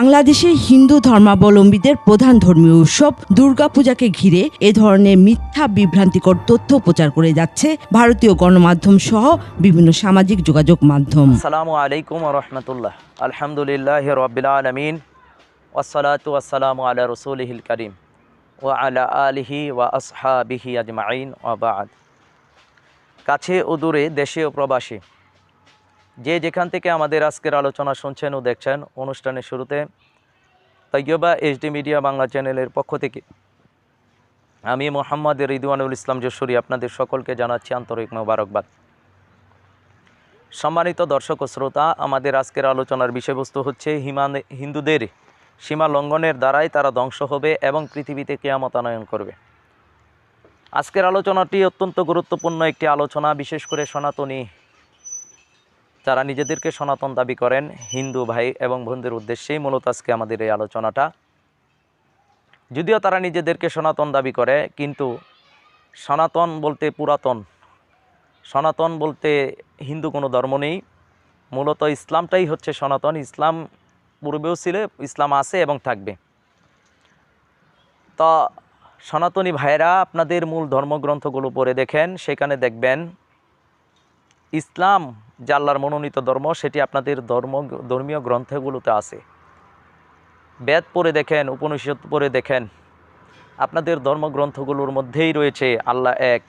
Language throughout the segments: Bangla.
বাংলাদেশে হিন্দু ধর্মাবলম্বীদের প্রধান ধর্মীয় উৎসব দুর্গাপূজাকে ঘিরে এ ধরনের মিথ্যা বিভ্রান্তিকর তথ্য প্রচার করে যাচ্ছে ভারতীয় গণমাধ্যম সহ বিভিন্ন সামাজিক যোগাযোগ মাধ্যম। আসসালামু আলাইকুম রহমতুল্লাহ। আলহামদুলিল্লাহ রবিল আলমিন। ওসলাতু আসসালামু আলা রসুলহিল করিম। ও আলা আলিহি ওয়া আসহাবিহি আজমাইন। ওবাদ কাছে ও দূরে দেশে ও প্রবাসী যে যেখান থেকে আমাদের আজকের আলোচনা শুনছেন ও দেখছেন, অনুষ্ঠানের শুরুতে তৈয়বা এইচডি মিডিয়া বাংলা চ্যানেলের পক্ষ থেকে আমি মোহাম্মদ রিদওয়ানুল ইসলাম যশোরী আপনাদের সকলকে জানাচ্ছি আন্তরিক মোবারকবাদ। সম্মানিত দর্শক ও শ্রোতা, আমাদের আজকের আলোচনার বিষয়বস্তু হচ্ছে হিমান, হিন্দুদের সীমা লঙ্ঘনের দ্বারাই তারা ধ্বংস হবে এবং পৃথিবীতে কেয়ামত আনয়ন করবে। আজকের আলোচনাটি অত্যন্ত গুরুত্বপূর্ণ একটি আলোচনা, বিশেষ করে সনাতনী যারা নিজেদেরকে সনাতন দাবি করেন, হিন্দু ভাই এবং বোনদের উদ্দেশ্যেই মূলত আজকে আমাদের এই আলোচনাটা। যদিও তারা নিজেদেরকে সনাতন দাবি করে, কিন্তু সনাতন বলতে পুরাতন। সনাতন বলতে হিন্দু কোনো ধর্ম নেই। মূলত ইসলামটাই হচ্ছে সনাতন। ইসলাম পূর্বেও ছিল, ইসলাম আছে এবং থাকবে। তা সনাতনী ভাইরা আপনাদের মূল ধর্মগ্রন্থগুলো পড়ে দেখেন, সেখানে দেখবেন ইসলাম, যে আল্লাহর মনোনীত ধর্ম, সেটি আপনাদের ধর্ম, ধর্মীয় গ্রন্থগুলোতে আছে। বেদ পড়ে দেখেন, উপনিষদ পড়ে দেখেন, আপনাদের ধর্মগ্রন্থগুলোর মধ্যেই রয়েছে আল্লাহ এক,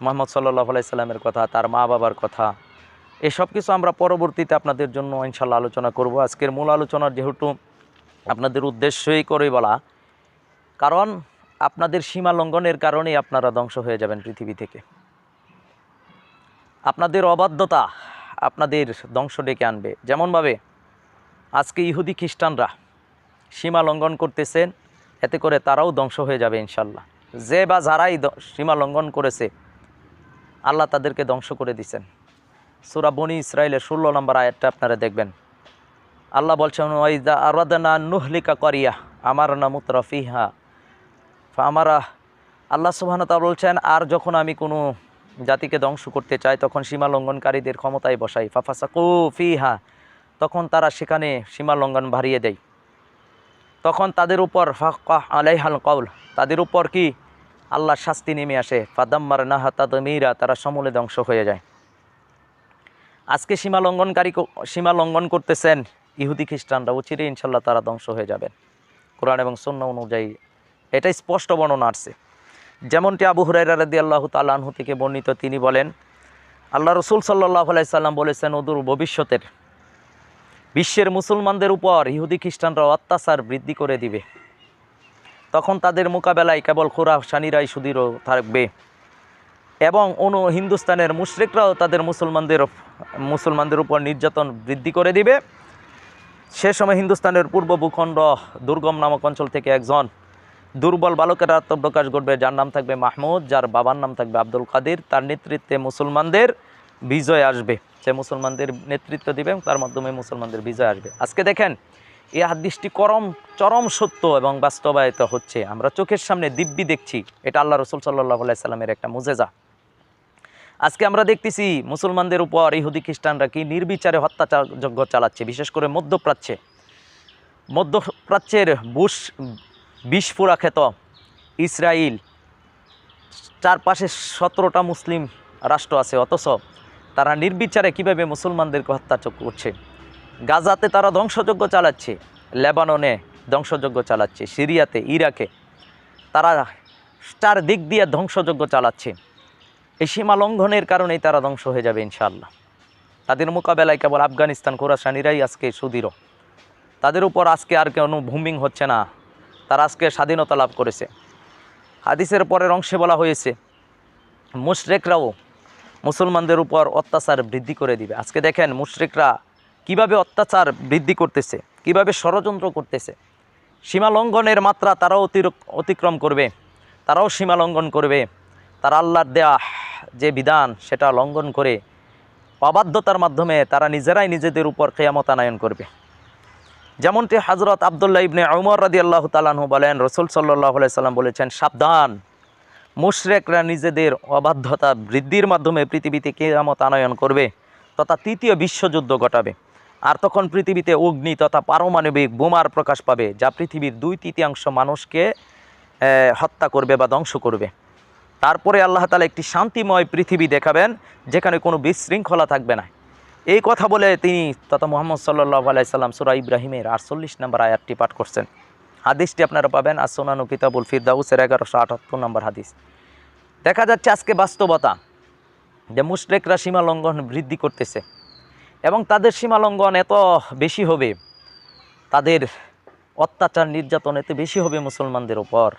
মোহাম্মদ সাল্লাহ আলাইসাল্লামের কথা, তার মা বাবার কথা এসব কিছু আমরা পরবর্তীতে আপনাদের জন্য ইনশাল্লাহ আলোচনা করব। আজকের মূল আলোচনার যেহেতু আপনাদের উদ্দেশ্যই করে বলা, কারণ আপনাদের সীমা লঙ্ঘনের কারণেই আপনারা ধ্বংস হয়ে যাবেন পৃথিবী থেকে। আপনাদের অবাধ্যতা আপনাদের ধ্বংস ডেকে আনবে। যেমনভাবে আজকে ইহুদি খ্রিস্টানরা সীমা লঙ্ঘন করতেছেন, এতে করে তারাও ধ্বংস হয়ে যাবে ইনশাল্লাহ। যে বা যারাই সীমা লঙ্ঘন করেছে, আল্লাহ তাদেরকে ধ্বংস করে দিছেন। সুরা বনি ইসরায়েলের ষোলো নম্বর আয়াতটা আপনারা দেখবেন। আল্লাহ বলছেন ওয়াইদা আরাদনা নুহলিকা করিয়া, আমার নামুত রফিহা। আমারা আল্লাহ সুবহানতা বলছেন, আর যখন আমি কোনো জাতিকে ধ্বংস করতে চায়, তখন সীমা লঙ্ঘনকারীদের ক্ষমতায় বসাই ফাফাসা ফিহা। তখন তারা সেখানে সীমা লঙ্ঘন বাড়িয়ে দেয়। তখন তাদের উপর ফাক্কাহ আলাইহাল কৌল তাদের উপর কি? আল্লাহর শাস্তি নেমে আসে। ফাদাম্মার নাহা তাদমিরা। তারা সমূলে ধ্বংস হয়ে যায়। আজকে সীমা লঙ্ঘনকারী সীমা লঙ্ঘন করতেছেন ইহুদি খ্রিস্টানরা। উচিরে ইনশাল্লাহ তারা ধ্বংস হয়ে যাবেন। কোরআন এবং সন্না অনুযায়ী। এটাই স্পষ্ট বর্ণনা আসছে। যেমনটি আবু হুরাইরা রাদি আল্লাহ তালাহু থেকে বর্ণিত, তিনি বলেন, আল্লাহ রসুল সাল্লাহ আলাইসাল্লাম বলেছেন অদূর ভবিষ্যতের বিশ্বের মুসলমানদের উপর ইহুদি খ্রিস্টানরা অত্যাচার বৃদ্ধি করে দিবে। তখন তাদের মোকাবেলায় কেবল খোরাসানিরাই সুদৃঢ় থাকবে এবং অনু হিন্দুস্তানের মুশরিকরাও তাদের মুসলমানদের মুসলমানদের উপর নির্যাতন বৃদ্ধি করে দিবে। সে সময় হিন্দুস্তানের পূর্ব ভূখণ্ড দুর্গম নামক অঞ্চল থেকে একজন দুর্বল বালকের আত্মপ্রকাশ ঘটবে, যার নাম থাকবে মাহমুদ, যার বাবার নাম থাকবে আব্দুল কাদির। তার নেতৃত্বে মুসলমানদের বিজয় আসবে। সে মুসলমানদের নেতৃত্ব দিবে তার মাধ্যমে মুসলমানদের বিজয় আসবে। আজকে দেখেন, এই হাদিসটি করম, চরম সত্য এবং বাস্তবায়িত হচ্ছে। আমরা চোখের সামনে দিব্যি দেখছি। এটা আল্লাহ রসুল সাল্লাহ সাল্লামের একটা মুজেজা। আজকে আমরা দেখতেছি মুসলমানদের উপর ইহুদি খ্রিস্টানরা কি নির্বিচারে হত্যাযজ্ঞ চালাচ্ছে, বিশেষ করে মধ্যপ্রাচ্যে। মধ্যপ্রাচ্যের বুশ বিস্ফোরা খ্যাত ইসরায়েল চারপাশে সতেরোটা মুসলিম রাষ্ট্র আছে, অথচ তারা নির্বিচারে কীভাবে মুসলমানদেরকে হত্যা করছে? গাজাতে তারা ধ্বংসযজ্ঞ চালাচ্ছে, লেবাননে ধ্বংসযজ্ঞ চালাচ্ছে, সিরিয়াতে, ইরাকে তারা চার দিক দিয়ে ধ্বংসযজ্ঞ চালাচ্ছে। এই সীমা লঙ্ঘনের কারণেই তারা ধ্বংস হয়ে যাবে ইনশাআল্লাহ। তাদের মোকাবেলায় কেবল আফগানিস্তান খোরাসানিরাই আজকে সুদৃঢ়। তাদের উপর আজকে আর কোনো ভুমিং হচ্ছে না। তারা আজকে স্বাধীনতা লাভ করেছে। হাদিসের পরের অংশে বলা হয়েছে, মুশরেকরাও মুসলমানদের উপর অত্যাচার বৃদ্ধি করে দিবে। আজকে দেখেন, মুশরিকরা কীভাবে অত্যাচার বৃদ্ধি করতেছে, কীভাবে ষড়যন্ত্র করতেছে। সীমা লঙ্ঘনের মাত্রা তারাও অতিক্রম করবে, তারাও সীমা লঙ্ঘন করবে। তারা আল্লাহর দেয়া যে বিধান, সেটা লঙ্ঘন করে অবাধ্যতার মাধ্যমে তারা নিজেরাই নিজেদের উপর কেয়ামতানায়ন করবে। যেমনটি হজরত আবদুল্লাহ ইবনে উমর রাদি আল্লাহ তালাহু বলেন, রসুল সাল্লাহ সাল্লাম বলেছেন, সাবধান। মুশরেকরা নিজেদের অবাধ্যতা বৃদ্ধির মাধ্যমে পৃথিবীতে কেয়ামত আনয়ন করবে তথা তৃতীয় বিশ্বযুদ্ধ ঘটাবে। আর তখন পৃথিবীতে অগ্নি তথা পারমাণবিক বোমার প্রকাশ পাবে, যা পৃথিবীর দুই তৃতীয়াংশ মানুষকে হত্যা করবে বা ধ্বংস করবে। তারপরে আল্লাহ তালা একটি শান্তিময় পৃথিবী দেখাবেন, যেখানে কোনো বিশৃঙ্খলা থাকবে না। এই কথা বলে তিনি তথা মোহাম্মদ সাল্লাহ আলাইসাল্লাম সুরা ইব্রাহিমের আটচল্লিশ নম্বর আয়াতটি পাঠ করছেন। হাদিসটি আপনারা পাবেন আসোনানু কিতাবুল ফিরদাউসের এগারোশো আটাত্তর নম্বর হাদিস। দেখা যাচ্ছে আজকে বাস্তবতা যে মুশরেকরা সীমা লঙ্ঘন বৃদ্ধি করতেছে এবং তাদের সীমা লঙ্ঘন এত বেশি হবে, তাদের অত্যাচার নির্যাতন এত বেশি হবে মুসলমানদের ওপর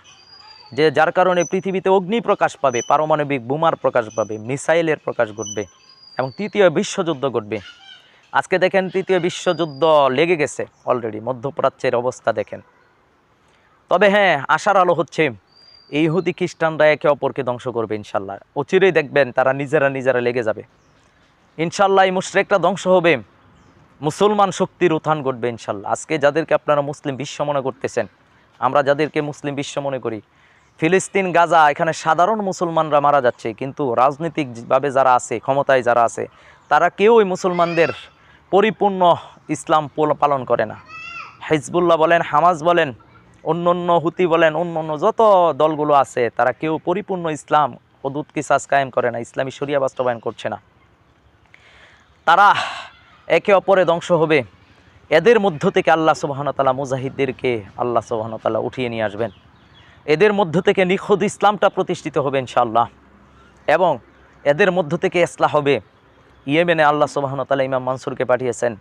যে যার কারণে পৃথিবীতে অগ্নি প্রকাশ পাবে, পারমাণবিক বোমার প্রকাশ পাবে, মিসাইলের প্রকাশ ঘটবে। এবং তৃতীয় বিশ্বযুদ্ধ ঘটবে। আজকে দেখেন তৃতীয় বিশ্বযুদ্ধ লেগে গেছে অলরেডি মধ্যপ্রাচ্যের অবস্থা দেখেন। তবে হ্যাঁ আশার আলো হচ্ছে, ইহুদি খ্রিস্টানরা একে অপরকে ধ্বংস করবে ইনশাল্লাহ। অচিরেই দেখবেন তারা নিজেরা নিজেরা লেগে যাবে। ইনশাল্লাহ এই মুশরেকটা ধ্বংস হবে, মুসলমান শক্তির উত্থান ঘটবে ইনশাল্লাহ। আজকে যাদেরকে আপনারা মুসলিম বিশ্ব মনে করতেছেন, আমরা যাদেরকে মুসলিম বিশ্ব মনে করি ফিলিস্তিন, গাজা, এখানে সাধারণ মুসলমানরা মারা যাচ্ছে। কিন্তু রাজনৈতিকভাবে যারা আছে, ক্ষমতায় যারা আছে, তারা কেউই মুসলমানদের পরিপূর্ণ ইসলাম পোল- পালন করে না। হিজবুল্লাহ বলেন হামাজ বলেন অন্য অন্য হুতি বলেন অন্য অন্য যত দলগুলো আছে, তারা কেউ পরিপূর্ণ ইসলাম হদুদ কিসাস কায়েম করে না, ইসলামী শরিয়া বাস্তবায়ন করছে না। তারা একে অপরে ধ্বংস হবে। এদের মধ্য থেকে আল্লাহ সুবাহনতালা মুজাহিদদেরকে আল্লাহ সুবাহনতালা উঠিয়ে নিয়ে আসবেন। এদের মধ্য থেকে নিখুঁত ইসলামটা প্রতিষ্ঠিত হবে ইনশাআল্লাহ। এবং এদের মধ্য থেকে ইসলাহ হবে। ইয়েমেনে আল্লাহ সুবাহনতালা ইমাম মানসুরকে পাঠিয়েছেন,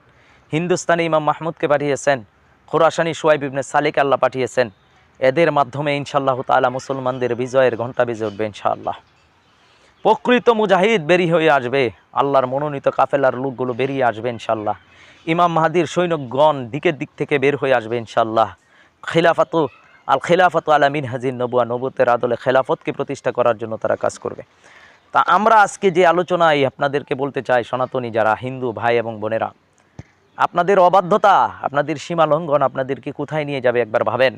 হিন্দুস্তানি ইমাম মাহমুদকে পাঠিয়েছেন, খোরাসানি সোয়াইব ইবনে সালিক আল্লাহ পাঠিয়েছেন। এদের মাধ্যমে ইনশাআল্লাহ তাআলা মুসলমানদের বিজয়ের ঘণ্টা বেজে উঠবে ইনশাআল্লাহ। প্রকৃত মুজাহিদ বেরিয়ে হয়ে আসবে, আল্লাহর মনোনীত কাফেলার লোকগুলো বেরিয়ে আসবে ইনশাল্লাহ ইমাম মাহাদির সৈন্যগণ দিকের দিক থেকে বের হয়ে আসবে ইনশাল্লাহ খিলাফাত আল খিলাফত আলামিন হাজির নবুয়া নবুতের আদলে খেলাফতকে প্রতিষ্ঠা করার জন্য তারা কাজ করবে। তা আমরা আজকে যে আলোচনায় আপনাদেরকে বলতে চাই, সনাতনী যারা, হিন্দু ভাই এবং বোনেরা, আপনাদের অবাধ্যতা, আপনাদের সীমালঙ্ঘন আপনাদেরকে কোথায় নিয়ে যাবে একবার ভাবেন?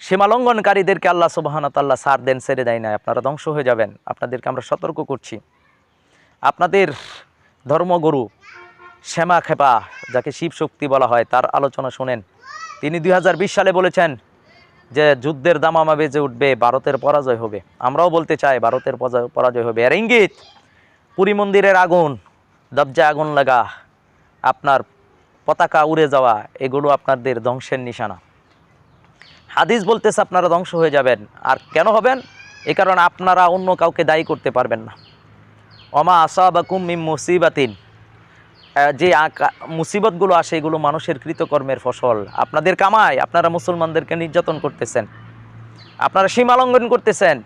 সীমালঙ্ঘনকারীদেরকে আল্লাহ সুবাহানা তাল্লাহ সার দেন সেরে দেয় না আপনারা ধ্বংস হয়ে যাবেন, আপনাদেরকে আমরা সতর্ক করছি। আপনাদের ধর্মগুরু শ্যামা খেপা, যাকে শিব শক্তি বলা হয়, তার আলোচনা শোনেন। তিনি দু হাজার বিশ সালে বলেছেন যে যুদ্ধের দামামা বেজে উঠবে, ভারতের পরাজয় হবে। আমরাও বলতে চাই ভারতের পরাজয়- হবে। আর ইঙ্গিত, পুরী মন্দিরের আগুন দবজা আগুন লাগা, আপনার পতাকা উড়ে যাওয়া, এগুলো আপনাদের ধ্বংসের নিশানা। হাদিস বলতেছে আপনারা ধ্বংস হয়ে যাবেন। আর কেন হবেন? এ কারণে আপনারা অন্য কাউকে দায়ী করতে পারবেন না। অমা আসাবাকুম মিম মুসিবাতিন। যে মুসিবতগুলো আসে, এগুলো মানুষের কৃতকর্মের ফসল। আপনাদের কামায় আপনারা মুসলমানদেরকে নির্যাতন করতেছেন। আপনারা সীমালঙ্ঘন করতেছেন।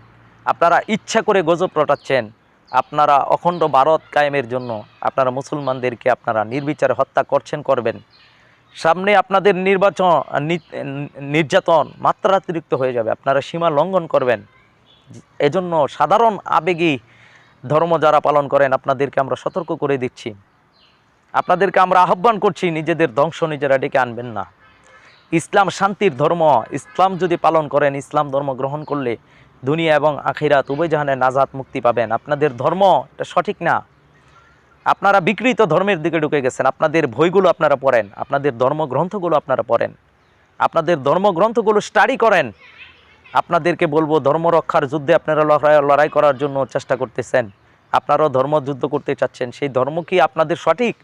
আপনারা ইচ্ছা করে গজব রটাচ্ছেন। আপনারা অখণ্ড ভারত কায়েমের জন্য আপনারা মুসলমানদেরকে আপনারা নির্বিচারে হত্যা করছেন, করবেন। সামনে আপনাদের নির্বাচন নির্যাতন মাত্রাতিরিক্ত হয়ে যাবে। আপনারা সীমা লঙ্ঘন করবেন। এজন্য সাধারণ আবেগী ধর্ম যারা পালন করেন, আপনাদেরকে আমরা সতর্ক করে দিচ্ছি। আপনাদেরকে আমরা আহ্বান করছি, নিজেদের ধ্বংস নিজেরা ডেকে আনবেন না। ইসলাম শান্তির ধর্ম, ইসলাম যদি পালন করেন, ইসলাম ধর্ম গ্রহণ করলে দুনিয়া এবং আখিরাত উভয় জাহানের নাজাত মুক্তি পাবেন। আপনাদের ধর্ম, এটা সঠিক না। আপনারা বিকৃত ধর্মের দিকে ঢুকে গেছেন, আপনাদের বইগুলো আপনারা পড়েন, আপনাদের ধর্মগ্রন্থগুলো আপনারা পড়েন। আপনাদের ধর্মগ্রন্থগুলো স্টাডি করেন। আপনাদেরকে বলব, ধর্ম রক্ষার যুদ্ধে আপনারা লড়াই লড়াই করার জন্য চেষ্টা করতেছেন। আপনারাও ধর্ম যুদ্ধ করতে চাচ্ছেন, সেই ধর্ম কি আপনাদের সঠিক?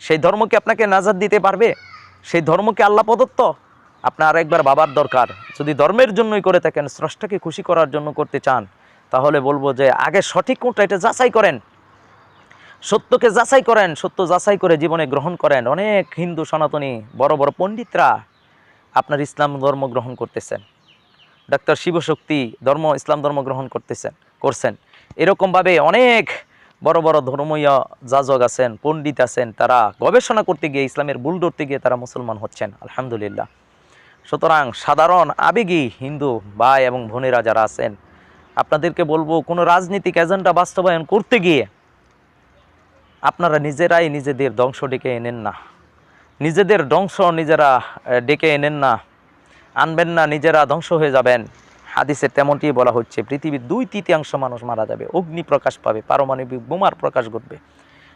সেই ধর্ম কি আপনাকে নাজাদ দিতে পারবে? সেই ধর্ম কি আল্লাহ প্রদত্ত? আপনার একবার বাবার দরকার। যদি ধর্মের জন্যই করে থাকেন, স্রষ্টাকে খুশি করার জন্য করতে চান, তাহলে বলব যে আগে সঠিক কোনটা, এটা যাচাই করেন। সত্যকে যাচাই করেন, সত্য যাচাই করে জীবনে গ্রহণ করেন। অনেক হিন্দু সনাতনী, বড় বড় পণ্ডিতরা আপনার ইসলাম ধর্ম গ্রহণ করতেছেন। ডাক্তার শিবশক্তি ধর্ম, ইসলাম ধর্ম গ্রহণ করতেছেন, করছেন। এরকমভাবে অনেক বড় বড় ধর্মীয় যাজক আছেন, পণ্ডিত আছেন, তারা গবেষণা করতে গিয়ে, ইসলামের ভুল ধরতে গিয়ে তারা মুসলমান হচ্ছেন, আলহামদুলিল্লাহ। সুতরাং সাধারণ আবেগী হিন্দু ভাই এবং বোনেরা যারা আছেন, আপনাদেরকে বলব, কোনো রাজনৈতিক এজেন্ডা বাস্তবায়ন করতে গিয়ে আপনারা নিজেরাই নিজেদের ধ্বংস ডেকে এনেন না। নিজেদের ধ্বংস নিজেরা ডেকে এনেন না। আনবেন না, নিজেরা ধ্বংস হয়ে যাবেন। হাদিসে তেমনটি বলা হচ্ছে, পৃথিবীর দুই তৃতীয়াংশ মানুষ মারা যাবে, অগ্নি প্রকাশ পাবে, পারমাণবিক বোমার প্রকাশ ঘটবে।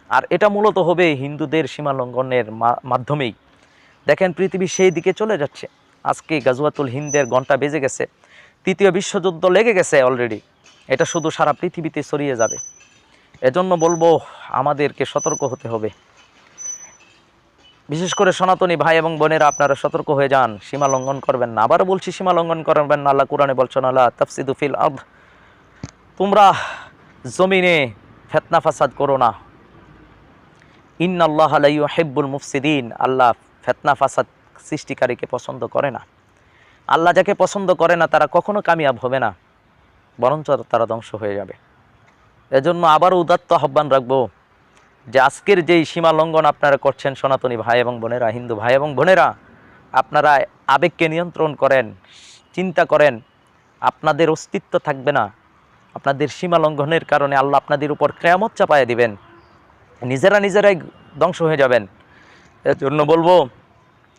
আর এটা মূলত হবে হিন্দুদের সীমা লঙ্ঘনের মা- মাধ্যমেই। দেখেন, পৃথিবী সেই দিকে চলে যাচ্ছে। আজকে গাজুয়াতুল হিন্দের ঘণ্টা বেজে গেছে, তৃতীয় বিশ্বযুদ্ধ লেগে গেছে অলরেডি এটা শুধু সারা পৃথিবীতে ছড়িয়ে যাবে। এজন্য বলব, আমাদেরকে সতর্ক হতে হবে। বিশেষ করে সনাতনী ভাই এবং বোনেরা আপনারা সতর্ক হয়ে যান, সীমা লঙ্ঘন করবেন না। আবারও বলছি, সীমা লঙ্ঘন করবেন না। আল্লাহ কোরআনে বলছেন আল্লাহ তফসিদু ফিল আব তোমরা জমিনে ফেতনা ফাসাদ করো না। ইন্নাল্লাহ আলাইউ হেব্বুল মুফসিদিন। আল্লাহ ফেতনা ফাসাদ সৃষ্টিকারীকে পছন্দ করে না। আল্লাহ যাকে পছন্দ করে না, তারা কখনো কামিয়াব হবে না, বরঞ্চ তারা ধ্বংস হয়ে যাবে। এজন্য আবারও উদাত্ত আহ্বান রাখব যে আজকের যেই সীমা লঙ্ঘন আপনারা করছেন সনাতনী ভাই এবং বোনেরা, হিন্দু ভাই এবং বোনেরা, আপনারা আবেগকে নিয়ন্ত্রণ করেন, চিন্তা করেন, আপনাদের অস্তিত্ব থাকবে না। আপনাদের সীমা লঙ্ঘনের কারণে আল্লাহ আপনাদের উপর ক্রেয়ামত চাপায় দিবেন। নিজেরা নিজেরাই ধ্বংস হয়ে যাবেন। এর জন্য বলব,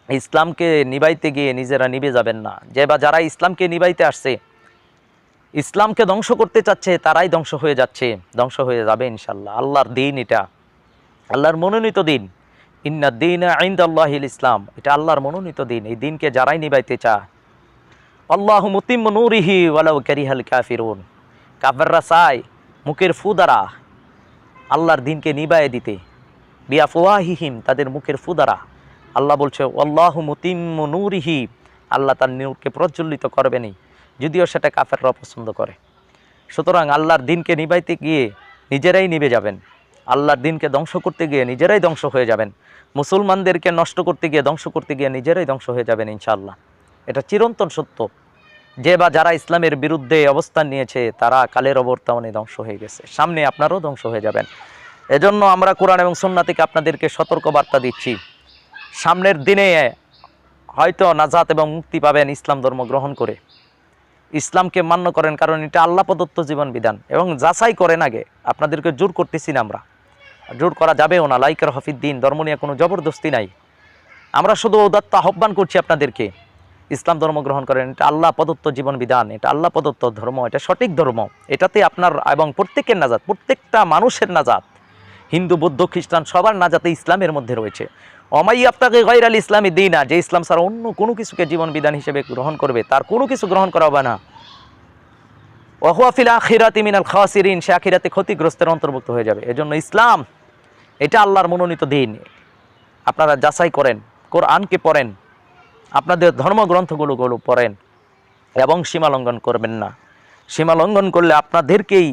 ইসলামকে নিবাইতে গিয়ে নিজেরা নিবে যাবেন না। যে বা যারা ইসলামকে নিবাইতে আসছে, ইসলামকে ধ্বংস করতে চাচ্ছে, তারাই ধ্বংস হয়ে যাচ্ছে, ধ্বংস হয়ে যাবে ইনশাল্লাহ আল্লাহর দিন এটা। আল্লাহর মনোনীত দিন। ইন্না দিন আইন্দ আল্লাহিল ইসলাম। এটা আল্লাহর মনোনীত দিন। এই দিনকে যারাই নিবাইতে চায়। আল্লাহ মুতিম নুরিহি ওয়ালাউ কারিহাল কাফিরুন। কাফেররা চায় মুখের ফু দ্বারা আল্লাহর দিনকে নিবায়ে দিতে। বিয়া বিয়াফওয়াহিহিম তাদের মুখের ফু দ্বারা। আল্লাহ বলছে, আল্লাহ মুতিম নুরিহি। আল্লাহ তার নূরকে প্রজ্বলিত করবেনই যদিও সেটা কাফেররা পছন্দ করে। সুতরাং আল্লাহর দিনকে নিবাইতে গিয়ে নিজেরাই নিবে যাবেন। আল্লাহর দিনকে ধ্বংস করতে গিয়ে নিজেরাই ধ্বংস হয়ে যাবেন। মুসলমানদেরকে নষ্ট করতে গিয়ে, ধ্বংস করতে গিয়ে নিজেরাই ধ্বংস হয়ে যাবেন ইনশাআল্লাহ। এটা চিরন্তন সত্য। যে বা যারা ইসলামের বিরুদ্ধে অবস্থান নিয়েছে, তারা কালের অবর্তমানে ধ্বংস হয়ে গেছে। সামনে আপনারও ধ্বংস হয়ে যাবেন। এজন্য আমরা কোরআন এবং সন্না থেকে আপনাদেরকে সতর্ক বার্তা দিচ্ছি। সামনের দিনে হয়তো নাজাত এবং মুক্তি পাবেন ইসলাম ধর্ম গ্রহণ করে। ইসলামকে মান্য করেন কারণ এটা আল্লাহ প্রদত্ত জীবন বিধান এবং যাচাই করেন আগে। আপনাদেরকে জোর করতেছি না আমরা। জোর করা যাবেও না। লাইকের হফিদ্দিন ধর্ম নিয়ে কোনো জবরদস্তি নাই। আমরা শুধু উদাত্ত আহ্বান করছি আপনাদেরকে। ইসলাম ধর্ম গ্রহণ করেন, এটা আল্লাহ প্রদত্ত জীবন বিধান, এটা আল্লাহ প্রদত্ত ধর্ম, এটা সঠিক ধর্ম। এটাতে আপনার এবং প্রত্যেকের নাজাত, প্রত্যেকটা মানুষের নাজাত। হিন্দু, বৌদ্ধ, খ্রিস্টান, সবার নাজাতে ইসলামের মধ্যে রয়েছে। অমাই আপনাকে গৈর আল ইসলামী দিই না যে ইসলাম ছাড়া অন্য কোনো কিছুকে জীবন বিধান হিসেবে গ্রহণ করবে, তার কোনো কিছু গ্রহণ করা হবে না। ওহুয়াফিল আখিরাতি মিনাল খাওয়াসিরিন সে আখিরাতে ক্ষতিগ্রস্তের অন্তর্ভুক্ত হয়ে যাবে। এজন্য ইসলাম এটা আল্লাহর মনোনীত দিন। আপনারা যাচাই করেন, কোরআনকে পড়েন, আপনাদের ধর্মগ্রন্থগুলো গুলো পড়েন এবং সীমা লঙ্ঘন করবেন না। সীমা লঙ্ঘন করলে আপনাদেরকেই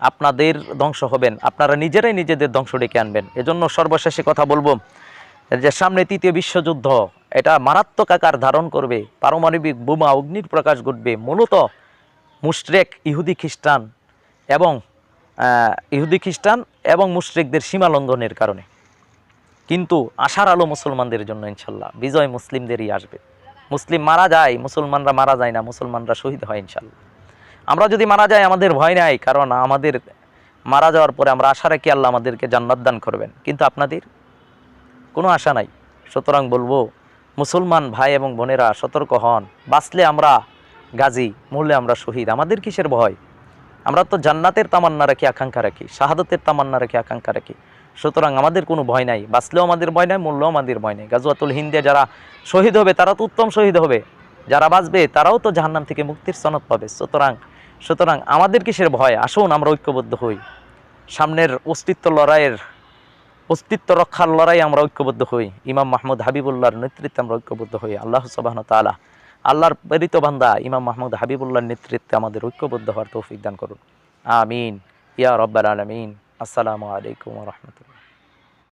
আপনাদের ধ্বংস হবেন, আপনারা নিজেরাই নিজেদের ধ্বংস ডেকে আনবেন। এজন্য সর্বশেষে কথা বলব যে সামনে তৃতীয় বিশ্বযুদ্ধ, এটা মারাত্মক আকার ধারণ করবে, পারমাণবিক বোমা, অগ্নির প্রকাশ ঘটবে, মূলত মুশরেক ইহুদি খ্রিস্টান এবং ইহুদি খ্রিস্টান এবং মুশরেকদের সীমা লঙ্ঘনের কারণে। কিন্তু আশার আলো মুসলমানদের জন্য ইনশাল্লাহ, বিজয় মুসলিমদেরই আসবে। মুসলিম মারা যায়, মুসলমানরা মারা যায় না, মুসলমানরা শহীদ হয় ইনশাল্লাহ। আমরা যদি মারা যাই, আমাদের ভয় নাই, কারণ আমাদের মারা যাওয়ার পরে আমরা আশা রাখি আল্লাহ আমাদেরকে জান্নাত দান করবেন। কিন্তু আপনাদের? কোনো আশা নাই। সুতরাং বলব, মুসলমান ভাই এবং বোনেরা সতর্ক হন। বাঁচলে আমরা গাজী, মরলে আমরা শহীদ। আমাদের কিসের ভয়? আমরা তো জান্নাতের তামান্না রাখি, আকাঙ্ক্ষা রাখি, শাহাদতের তামান্না রাখি, আকাঙ্ক্ষা রাখি। সুতরাং আমাদের কোনো ভয় নাই, বাঁচলেও আমাদের ভয় নাই, মরলেও আমাদের ভয় নাই। গাজুয়াতুল হিন্দে যারা শহীদ হবে, তারা তো উত্তম শহীদ হবে। যারা বাঁচবে, তারাও তো জাহান্নাম থেকে মুক্তির সনদ পাবে। সুতরাং সুতরাং আমাদের কিসের ভয়? আসুন, আমরা ঐক্যবদ্ধ হই। সামনের অস্তিত্ব লড়াইয়ের, অস্তিত্ব রক্ষার লড়াই আমরা ঐক্যবদ্ধ হই। ইমাম মাহমুদ হাবিবুল্লাহর নেতৃত্বে আমরা ঐক্যবদ্ধ হই। আল্লাহ সবাহন তালা আল্লাহর প্রেরিত বান্দা ইমাম মাহমুদ হাবিবুল্লাহর নেতৃত্বে আমাদের ঐক্যবদ্ধ হওয়ার তৌফিক দান করুন। আমিন। ইয়া রব্বাল আলমিন। আসসালামু আলাইকুম রহমতুল্লাহ।